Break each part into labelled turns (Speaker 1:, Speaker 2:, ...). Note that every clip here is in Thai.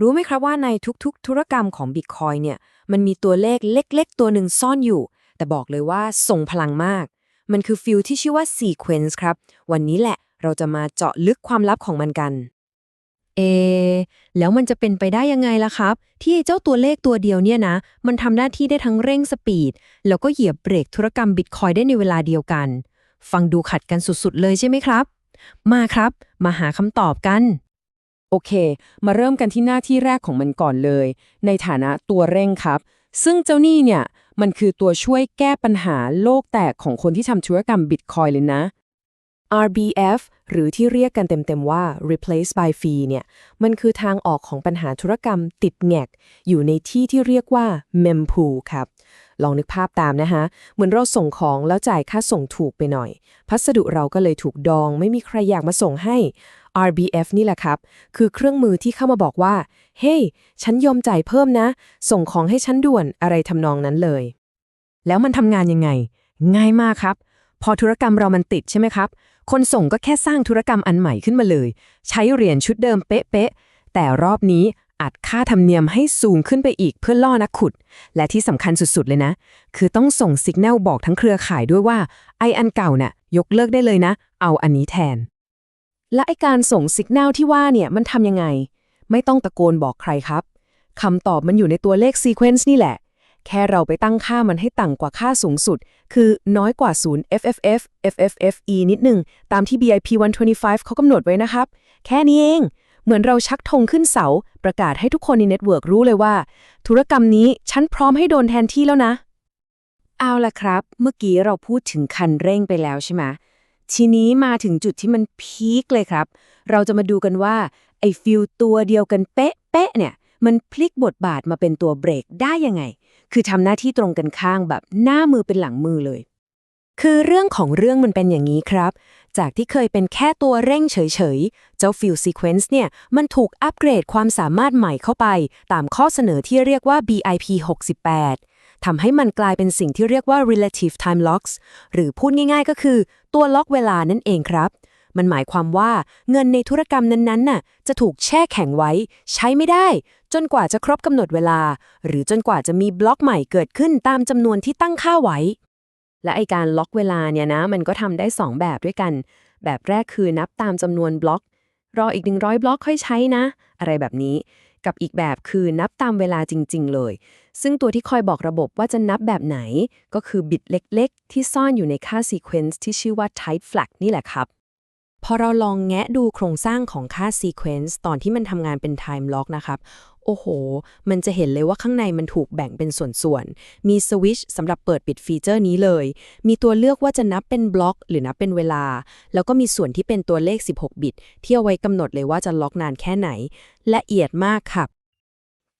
Speaker 1: รู้ไหมครับว่าในทุกๆ ธุรกรรมของ Bitcoin เนี่ย มันมีตัวเลขเล็ก ๆ ตัวหนึ่งซ่อนอยู่ แต่บอกเลยว่าส่งพลังมาก มันคือฟิลที่ชื่อว่า Sequence ครับ วันนี้แหละเราจะมาเจาะลึกความลับของมันกัน
Speaker 2: เอ แล้วมันจะเป็นไปได้ยังไงล่ะครับ ที่เจ้าตัวเลขตัวเดียวเนี่ยนะ มันทำหน้าที่ได้ทั้งเร่งสปีด แล้วก็เหยียบเบรกธุรกรรมบิตคอยได้ในเวลาเดียวกัน ฟังดูขัดกันสุดๆเลยใช่ไหมครับ มาครับ มาหาคำตอบกัน
Speaker 3: โอเค มาเริ่มกันที่หน้าที่แรกของมันก่อนเลย ในฐานะตัวเร่งครับ ซึ่งเจ้านี่เนี่ย มันคือตัวช่วยแก้ปัญหาโลกแตกของคนที่ทำธุรกรรมบิตคอยเลยนะ RBF หรือที่เรียกกันเต็มๆว่า replace by fee เนี่ย มันคือทางออกของปัญหาธุรกรรมติดแงก อยู่ในที่ที่เรียกว่า mempool ครับ ลองนึกภาพตามนะคะ เหมือนเราส่งของแล้วจ่ายค่าส่งถูกไปหน่อย พัสดุเราก็เลยถูกดอง ไม่มีใครอยากมาส่งให้ RBF นี่แหละครับ คือเครื่องมือที่เข้ามาบอกว่า เฮ้ hey, ฉันยอมจ่ายเพิ่มนะ ส่งของให้ฉันด่วนอะไรทำนองนั้นเลย
Speaker 2: แล้วมันทำงานยังไง ง่ายมากครับ พอธุรกรรมเรามันติดใช่ไหมครับ คนส่งก็แค่สร้างธุรกรรมอันใหม่ขึ้นมาเลย ใช้เหรียญชุดเดิมเป๊ะๆ แต่รอบนี้อัดค่าธรรมเนียมให้สูงขึ้นไปอีกเพื่อล่อนักขุด และที่สำคัญสุดๆเลยนะ คือต้องส่งสัญญาณบอกทั้งเครือข่ายด้วยว่า ไออันเก่าน่ะยกเลิกได้เลยนะ เอาอันนี้แทน
Speaker 3: และไอการส่งสัญญาณที่ว่าเนี่ยมันทำยังไง ไม่ต้องตะโกนบอกใครครับคำตอบมันอยู่ในตัวเลขซีเควนซ์นี่แหละ แค่เราไปตั้งค่ามันให้ต่ำกว่าค่าสูงสุด คือน้อยกว่า0 FFF FFFE นิดหนึ่งตามที่ BIP 125เขากำหนดไว้นะครับ แค่นี้เอง เหมือนเราชักธงขึ้นเสา ประกาศให้ทุกคนในเน็ตเวิร์กรู้เลยว่า ธุรกรรมนี้ฉันพร้อมให้โดนแทนที่แล้วนะ
Speaker 1: เอาละครับ เมื่อกี้เราพูดถึงคันเร่งไปแล้วใช่ไหม ทีนี้มาถึงจุดที่มันพีคเลยครับ เราจะมาดูกันว่า ไอ้ฟิลตัวเดียวกันเป๊ะเป๊ะเนี่ย มันพลิกบทบาทมาเป็นตัวเบรกได้ยังไง คือทำหน้าที่ตรงกันข้างแบบหน้ามือเป็นหลังมือเลย คือเรื่องของเรื่องมันเป็นอย่างนี้ครับ จากที่เคยเป็นแค่ตัวเร่งเฉยๆ เจ้าฟิลซีเควนซ์เนี่ย มันถูกอัปเกรดความสามารถใหม่เข้าไป ตามข้อเสนอที่เรียกว่า BIP 68 ทำให้มันกลายเป็นสิ่งที่เรียกว่า relative time locks หรือพูดง่าย ๆ ก็คือ ตัวล็อกเวลานั่นเองครับ มันหมายความว่าเงินในธุรกรรมนั้นๆน่ะจะถูกแช่แข็งไว้ ใช้ไม่ได้ จนกว่าจะครบกำหนดเวลา หรือจนกว่าจะมีบล็อกใหม่เกิดขึ้นตามจำนวนที่ตั้งค่าไว้ และไอการล็อกเวลาเนี่ยนะ มันก็ทำได้ 2 แบบด้วยกัน แบบแรกคือนับตามจำนวนบล็อกรออีก 100 บล็อกค่อยใช้นะ อะไรแบบนี้ กับอีกแบบคือนับตามเวลาจริง ๆ เลย ซึ่งตัวที่คอยบอกระบบว่าจะนับแบบไหน ก็คือบิตเล็ก ๆ ที่ซ่อนอยู่ในค่า sequence ที่ชื่อว่า type flag นี่แหละครับ พอเราลองแงะดูโครงสร้างของค่า sequence ตอนที่มันทำงานเป็น time lock นะครับ โอ้โห มันจะเห็นเลยว่าข้างในมันถูกแบ่งเป็นส่วนๆ มีสวิชสำหรับเปิดปิดฟีเจอร์นี้เลย มีตัวเลือกว่าจะนับเป็นบล็อก หรือนับเป็นเวลา แล้วก็มีส่วนที่เป็นตัวเลข 16 บิต ที่เอาไว้กำหนดเลยว่าจะล็อกนานแค่ไหน ละเอียดมากครับ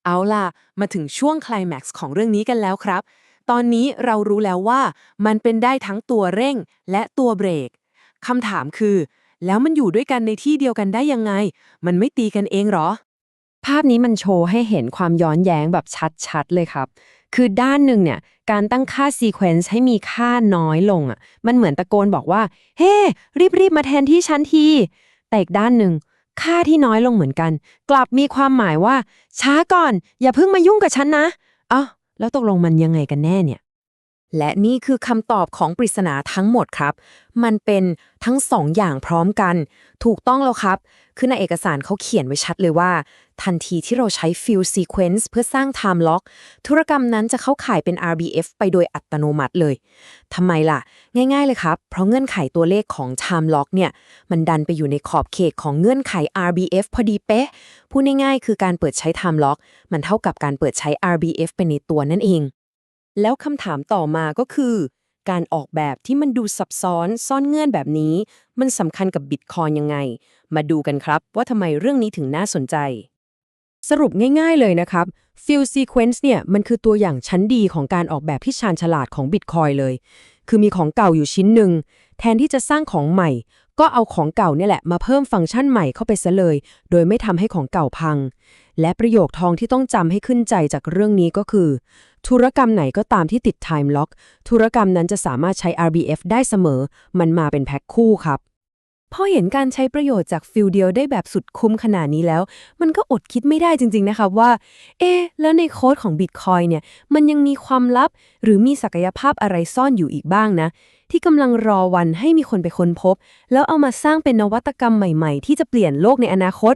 Speaker 1: เอาล่ะ มาถึงช่วงคลแม็กซ์ของเรื่องนี้กันแล้วครับ ตอนนี้เรารู้แล้วว่ามันเป็นได้ทั้งตัวเร่งและตัวเบรกคำถามคือ แล้วมันอยู่ด้วยกันในที่เดียวกันได้ยังไง มันไม่ตีกันเองหรอ
Speaker 2: ภาพนี้มันโชว์ให้เห็นความย้อนแย้งแบบชัดๆ เลยครับ คือด้านหนึ่งเนี่ย การตั้งค่าซีเควนซ์ให้มีค่าน้อยลงอะ มันเหมือนตะโกนบอกว่า เฮ้รีบๆ มาแทนที่ฉันที แต่อีกด้านหนึ่งค่าที่น้อยลงเหมือนกัน กลับมีความหมายว่า ช้าก่อน อย่าเพิ่งมายุ่งกับฉันนะอ้าวแล้วตกลงมันยังไงกันแน่เนี่ย
Speaker 1: และนี่คือคำตอบของปริศนาทั้งหมดครับ มันเป็นทั้งสองอย่างพร้อมกัน ถูกต้องแล้วครับ คือในเอกสารเขาเขียนไว้ชัดเลยว่า ทันทีที่เราใช้ field sequence เพื่อสร้าง time lock ธุรกรรมนั้นจะเข้าข่ายเป็น RBF ไปโดยอัตโนมัติเลย ทำไมล่ะ ง่ายๆเลยครับ เพราะเงื่อนไขตัวเลขของ time lock เนี่ย มันดันไปอยู่ในขอบเขตของเงื่อนไข RBF พอดีเป๊ะ พูดง่ายๆคือการเปิดใช้ time lock มันเท่ากับการเปิดใช้ RBF ไปในตัวนั่นเอง แล้วคำถามต่อมาก็คือ การออกแบบที่มันดูซับซ้อนซ่อนเงื่อนแบบนี้ มันสำคัญกับบิตคอยยังไง มาดูกันครับว่าทำไมเรื่องนี้ถึงน่าสนใจ
Speaker 3: สรุปง่ายๆเลยนะครับ Field Sequence เนี่ยมันคือตัวอย่างชั้นดีของการออกแบบที่ชาญฉลาดของ Bitcoin เลย คือมีของเก่าอยู่ชิ้นหนึ่ง ทนที่จะสร้างของใหม่ ก็เอาของเก่าเนี่ยแหละมาเพิ่มฟังก์ชันใหม่เข้าไปซะเลย โดยไม่ทำให้ของเก่าพัง และประโยคทองที่ต้องจำให้ขึ้นใจจากเรื่องนี้ก็คือ ธุรกรรมไหนก็ตามที่ติดไทม์ล็อกธุรกรรมนั้นจะสามารถใช้ RBF ได้เสมอ มันมาเป็นแพ็คคู่ครับ
Speaker 1: พอเห็นการใช้ประโยชน์จากฟิลเดียวได้แบบสุดคุ้มขนาดนี้แล้ว มันก็อดคิดไม่ได้จริง ๆ นะคะว่า เอ๊แล้วในโค้ดของ Bitcoin เนี่ย มันยังมีความลับ หรือมีศักยภาพอะไรซ่อนอยู่อีกบ้างนะ ที่กำลังรอวันให้มีคนไปค้นพบ แล้วเอามาสร้างเป็นนวัตกรรมใหม่ ๆ ที่จะเปลี่ยนโลกในอนาคต